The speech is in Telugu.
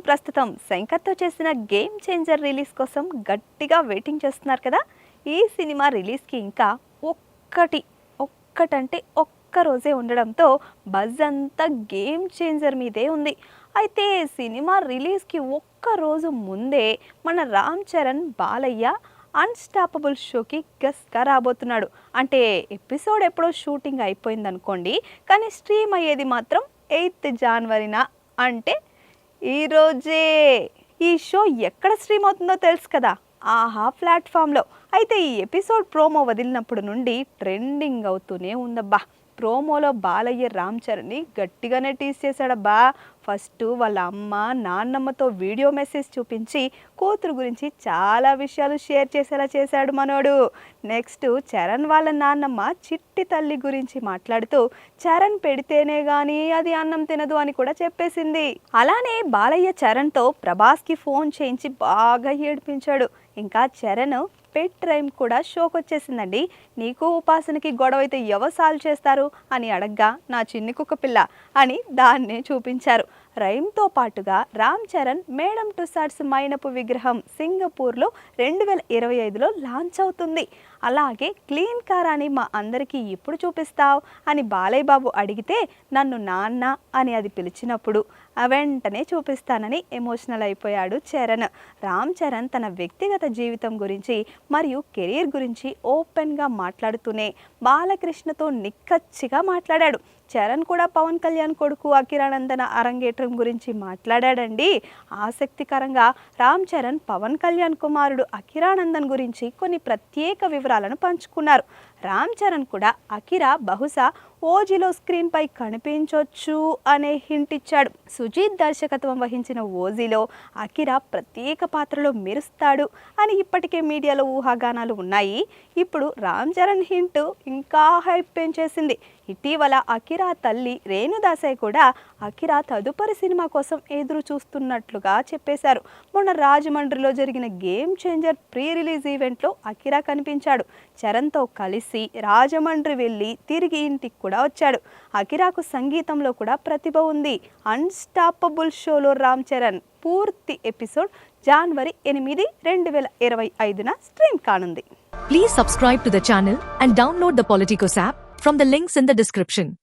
ప్రస్తుతం శంకర్తో చేసిన గేమ్ చేంజర్ రిలీజ్ కోసం గట్టిగా వెయిటింగ్ చేస్తున్నారు కదా. ఈ సినిమా రిలీజ్కి ఇంకా ఒక్కటి ఒక్కటంటే ఒక్క రోజే ఉండడంతో బజ్ అంతా గేమ్ చేంజర్ మీదే ఉంది. అయితే సినిమా రిలీజ్కి ఒక్క రోజు ముందే మన రామ్ చరణ్ బాలయ్య అన్స్టాపబుల్ షోకి గస్గా రాబోతున్నాడు. అంటే ఎపిసోడ్ ఎప్పుడో షూటింగ్ అయిపోయింది అనుకోండి కానీ స్ట్రీమ్ అయ్యేది మాత్రం ఎయిత్ జాన్వరిన అంటే ఈరోజే ఈ షో ఎక్కడ స్ట్రీమ్ అవుతుందో తెలుసు కదా? ఆహా ప్లాట్ఫామ్లో. అయితే ఈ ఎపిసోడ్ ప్రోమో వదిలినప్పుడు నుండి ట్రెండింగ్ అవుతూనే ఉందబ్బా. ప్రోమోలో బాలయ్య రామ్ చరణ్ని గట్టిగానే టీస్ చేశాడబ్బా. ఫస్ట్ వాళ్ళ అమ్మ నాన్నమ్మతో వీడియో మెసేజ్ చూపించి కూతురు గురించి చాలా విషయాలు షేర్ చేసేలా చేశాడు మనోడు. నెక్స్ట్ చరణ్ వాళ్ళ నాన్నమ్మ చిట్టి తల్లి గురించి మాట్లాడుతూ చరణ్ పెడితేనే కానీ అది అన్నం తినదు అని కూడా చెప్పేసింది. అలానే బాలయ్య చరణ్తో ప్రభాస్కి ఫోన్ చేయించి బాగా ఏడిపించాడు. ఇంకా చరణ్ పెట్ రైమ్ కూడా షోకి వచ్చేసిందండి నీకు ఉపాసనకి గొడవ అయితే ఎవరు సాల్వ్ చేస్తారు? అని అడగ్గా నా చిన్ని కుక్క పిల్ల అని దాన్నే చూపించారు. రైమ్తో పాటుగా రామ్ చరణ్ మేడం టుసాడ్స్ మైనపు విగ్రహం సింగపూర్లో రెండు వేల ఇరవై ఐదులో లాంచ్ అవుతుంది. అలాగే క్లీన్ కార్ అని మా అందరికీ ఎప్పుడు చూపిస్తావు అని బాలయ్య బాబు అడిగితే నన్ను నాన్న అని అది పిలిచినప్పుడు వెంటనే చూపిస్తానని ఎమోషనల్ అయిపోయాడు చరణ్. రామ్ చరణ్ తన వ్యక్తిగత జీవితం గురించి మరియు కెరీర్ గురించి ఓపెన్గా మాట్లాడుతూనే బాలకృష్ణతో నిక్కచ్చిగా మాట్లాడాడు. చరణ్ కూడా పవన్ కళ్యాణ్ కొడుకు అకిరానందన అరంగేట్రం గురించి మాట్లాడాడండి. ఆసక్తికరంగా రామ్ చరణ్ పవన్ కళ్యాణ్ కుమారుడు అకిరానందన్ గురించి కొన్ని ప్రత్యేక వివరాలను పంచుకున్నారు. రామ్ చరణ్ కూడా అకిరా బహుశా ఓజీలో స్క్రీన్పై కనిపించొచ్చు కనిపించవచ్చు అనే హింట్ ఇచ్చాడు. సుజీత్ దర్శకత్వం వహించిన ఓజీలో అకిరా ప్రత్యేక పాత్రలో మెరుస్తాడు అని ఇప్పటికే మీడియాలో ఊహాగానాలు ఉన్నాయి. ఇప్పుడు రామ్ చరణ్ హింట్ ఇంకా హైప్ పెంచేసింది. ఇటీవల అకిరా తల్లి రేణుదాసయ్య కూడా అకిరా తదుపరి సినిమా కోసం ఎదురు చూస్తున్నట్లుగా చెప్పేశారు. మొన్న రాజమండ్రిలో జరిగిన గేమ్ చేంజర్ ప్రీ రిలీజ్ ఈవెంట్లో అకిరా కనిపించాడు. చరణ్తో కలిసి రాజమండ్రి వెళ్ళి తిరిగి ఇంటికి కూడా వచ్చాడు. అకిరాకు సంగీతంలో కూడా ప్రతిభ ఉంది. అన్స్టాపబుల్ షోలో రామ్ చరణ్ పూర్తి ఎపిసోడ్ జనవరి ఎనిమిది రెండు వేల ఇరవై ఐదున స్ట్రీమ్ కానుంది. Please subscribe to the channel and download the Politicos app from the links in the description